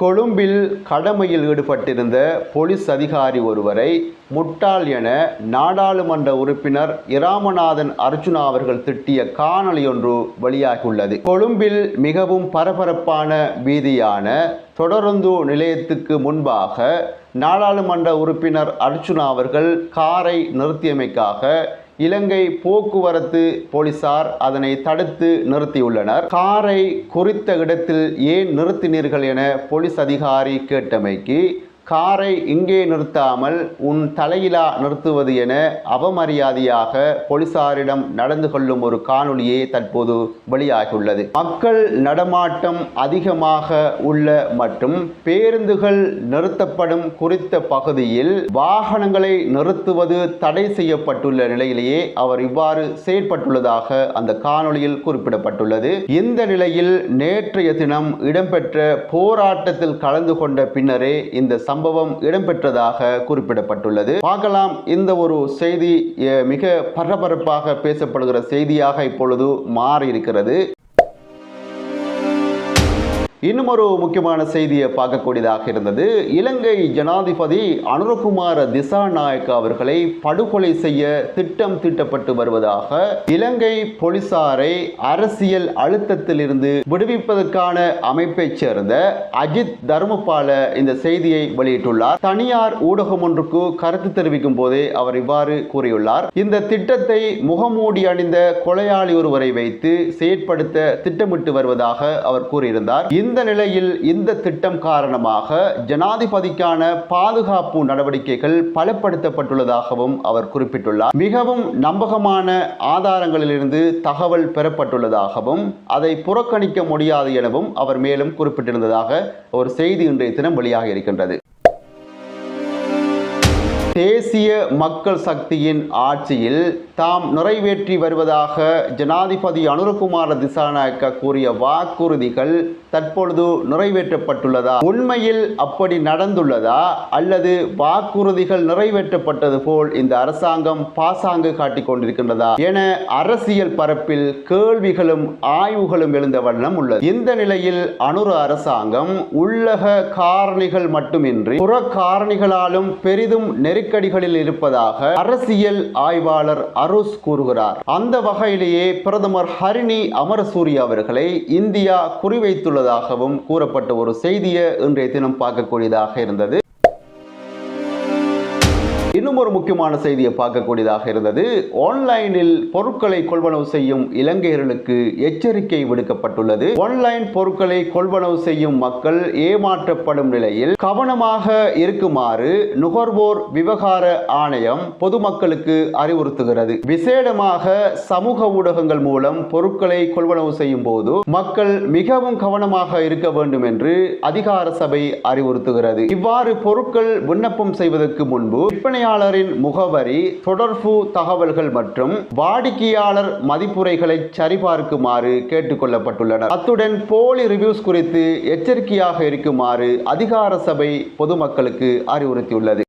கொழும்பில் கடமையில் ஈடுபட்டிருந்த போலீஸ் அதிகாரி ஒருவரை முட்டாள் என நாடாளுமன்ற உறுப்பினர் இராமநாதன் அர்ஜுனா அவர்கள் திட்டிய காணொலி ஒன்று வெளியாகியுள்ளது. கொழும்பில் மிகவும் பரபரப்பான வீதியான தொடருந்து நிலையத்துக்கு முன்பாக நாடாளுமன்ற உறுப்பினர் அர்ஜுனா அவர்கள் காரை நிறுத்தியமைக்காக இலங்கை போக்குவரத்து போலீசார் அதனை தடுத்து நிறுத்தியுள்ளனர். காரை குறித்த இடத்தில் ஏன் நிறுத்தினீர்கள் என போலீஸ் அதிகாரி கேட்டமைக்கு காரை இங்கே நிறுத்தாமல் உன் தலையிலா நிறுத்துவது என அவமரியாதையாக போலீசாரிடம் நடந்து கொள்ளும் ஒரு காணொளியே தற்போது வெளியாகியுள்ளது. மக்கள் நடமாட்டம் அதிகமாக உள்ள மற்றும் பேருந்துகள் நிறுத்தப்படும் குறித்த பகுதியில் வாகனங்களை நிறுத்துவது தடை செய்யப்பட்டுள்ள நிலையிலேயே அவர் இவ்வாறு செயற்பட்டுள்ளதாக அந்த காணொளியில் குறிப்பிடப்பட்டுள்ளது. இந்த நிலையில் நேற்றைய தினம் இடம்பெற்ற போராட்டத்தில் கலந்து கொண்ட பின்னரே இந்த சம்பவம் இடம்பெற்றதாக குறிப்பிடப்பட்டுள்ளது. பார்க்கலாம் இந்த ஒரு செய்தி மிக பரபரப்பாக பேசப்படுகிற செய்தியாக இப்பொழுது மாறி இருக்கிறது இன்னும் ஒரு முக்கியமான செய்தியை பார்க்கக்கூடியதாக இருந்தது. இலங்கை ஜனாதிபதி அனுரகுமார திசாநாயக்க அவர்களை படுகொலை செய்ய திட்டம் தீட்டப்பட்டு வருவதாக இலங்கை போலீசாரை அரசியல் அழுத்தத்திலிருந்து விடுவிப்பதற்கான அமைப்பைச் சேர்ந்த அஜித் தர்மபால இந்த செய்தியை வெளியிட்டுள்ளார். தனியார் ஊடகம் ஒன்றுக்கு கருத்து தெரிவிக்கும் போதே அவர் இவ்வாறு கூறியுள்ளார். இந்த திட்டத்தை முகமூடி அணிந்த கொலையாளி ஒருவரை வைத்து செயற்படுத்த திட்டமிட்டு வருவதாக அவர் கூறியிருந்தார். இந்த நிலையில் இந்த திட்டம் காரணமாக ஜனாதிபதிக்கான பாதுகாப்பு நடவடிக்கைகள் பலப்படுத்தப்பட்டுள்ளதாகவும் அவர் குறிப்பிட்டுள்ளார். மிகவும் நம்பகமான ஆதாரங்களிலிருந்து தகவல் பெறப்பட்டுள்ளதாகவும் அதை புறக்கணிக்க முடியாது எனவும் அவர் மேலும் குறிப்பிட்டிருந்ததாக ஒரு செய்தி இன்றைய தினம் வெளியாக இருக்கின்றது தேசிய மக்கள் சக்தியின் ஆட்சியில் தாம் நிறைவேற்றி வருவதாக ஜனாதிபதி அனுரகுமார திசாநாயக்க கூறிய வாக்குறுதிகள் தற்பொழுது நிறைவேற்றப்பட்டுள்ளதா? உண்மையில் அப்படி நடந்துள்ளதா? அல்லது வாக்குறுதிகள் நிறைவேற்றப்பட்டது போல் இந்த அரசாங்கம் பாசாங்கு காட்டிக் கொண்டிருக்கின்றதா? என அரசியல் பரப்பில் கேள்விகளும் ஆய்வுகளும் எழுந்த வண்ணம் உள்ளது. இந்த நிலையில் அனுர அரசாங்கம் உள்ளக காரணிகள் மட்டுமின்றி புற காரணிகளாலும் பெரிதும் நெருக்க நெருக்கடிகளில் இருப்பதாக அரசியல் ஆய்வாளர் அருஸ் கூறுகிறார். அந்த வகையிலேயே பிரதமர் ஹரிணி அமரசூரிய அவர்களை இந்தியா குறிவைத்துள்ளதாகவும் கூறப்பட்ட ஒரு செய்தியை இன்றைய தினம் பார்க்கக்கூடியதாக இருந்தது. ஒரு முக்கியமான செய்தியை பார்க்கக்கூடியதாக இருந்தது. ஆன்லைனில் பொருட்களை கொள்வனவு செய்யும் இலங்கையர்களுக்கு எச்சரிக்கை விடுக்கப்பட்டுள்ளது. ஆன்லைன் பொருட்களை கொள்வனவு செய்யும் மக்கள் ஏமாற்றப்படும் நிலையில் கவனமாக இருக்குமாறு நுகர்வோர் விவகார ஆணையம் பொதுமக்களுக்கு அறிவுறுத்துகிறது. விசேடமாக சமூக ஊடகங்கள் மூலம் பொருட்களை கொள்வனவு செய்யும் போது மக்கள் மிகவும் கவனமாக இருக்க வேண்டும் என்று அதிகார சபை அறிவுறுத்துகிறது. இவ்வாறு பொருட்கள் விண்ணப்பம் செய்வதற்கு முன்பு விற்பனையாளரின் முகவரி தொடர்பு தகவல்கள் மற்றும் வாடிக்கையாளர் மதிப்புரைகளை சரிபார்க்குமாறு கேட்டுக்கொள்ளப்பட்டுள்ளனர். அத்துடன் போலி ரிவ்யூஸ் குறித்து எச்சரிக்கையாக இருக்குமாறு அதிகார சபை பொதுமக்களுக்கு அறிவுறுத்தியுள்ளது.